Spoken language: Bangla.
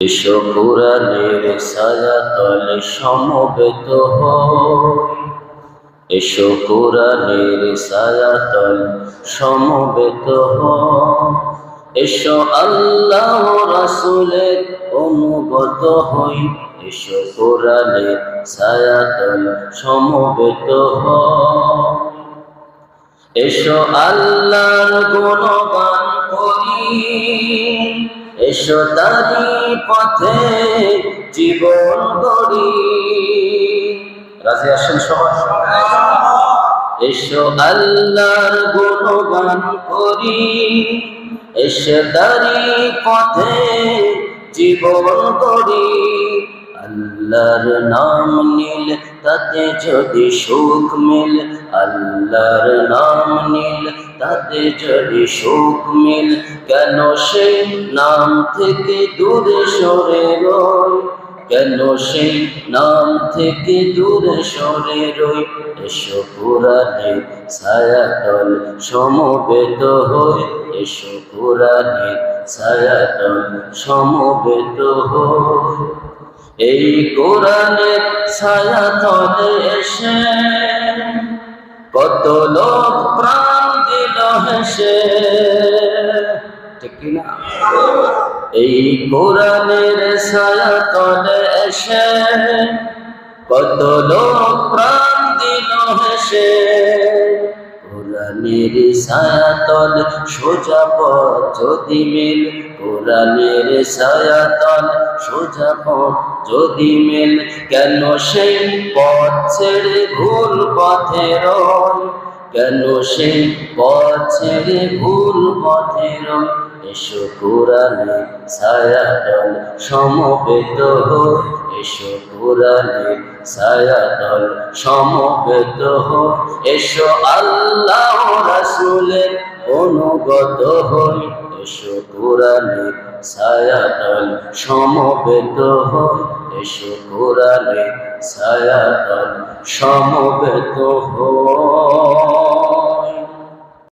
এসো কোরআনের ছায়া তলে সমবেত এসো কোরআনের ছায়া তলে সমবেত এসো আল্লাহ রাসূলের অনুগত হই। এসো কোরআনের ছায়া তলে সমবেত এসো আল্লাহর গুণগান করি। এসো তারি পথে জীবন গড়ি। রাজি আসেন সবাই? এসো আল্লাহর গুণগান করি। এসো তারি পথে জীবন গড়ি। আল্লাহর নাম নীল তাতে যদি সুখ মিল, আল্লাহর নাম নীল তাতে যদি সুখ মিল, কেন সেই নাম থেকে দূরে সরে রই? কেন সেই নাম থেকে দূরে সরে রই? এসো পুরাণে ছায়াতল সমবেত হই, এসো পুরাণে ছায়াতল সমবেত হই। এই কোরআনের ছায়া তলে এসে কত লোক প্রাণ দিল হেসে। ঠিক কিনা? এই কোরআনের ছায়া তলে এসে কত লোক প্রাণ দিল হেসে। কোরআনের ছায়া তলে সোজা পথ যদি মিল, কোরআনের ছায়া তলে সোজা পথ যদি মিল, কেন সেই পথ ছেড়ে ভুল পথে রয়? কেন সেই পথ ছেড়ে ভুল পথে রয়? এসো কোরআনে ছায়াতল সমবেত হই। এসো কোরআনে ছায়াতল সমবেত হই এসো আল্লাহ রাসূলের অনুগত হই। এসো কোরআনে ছায়াতল সমবেত হই এসো কোরআনে ছায়াতল সমবেত হই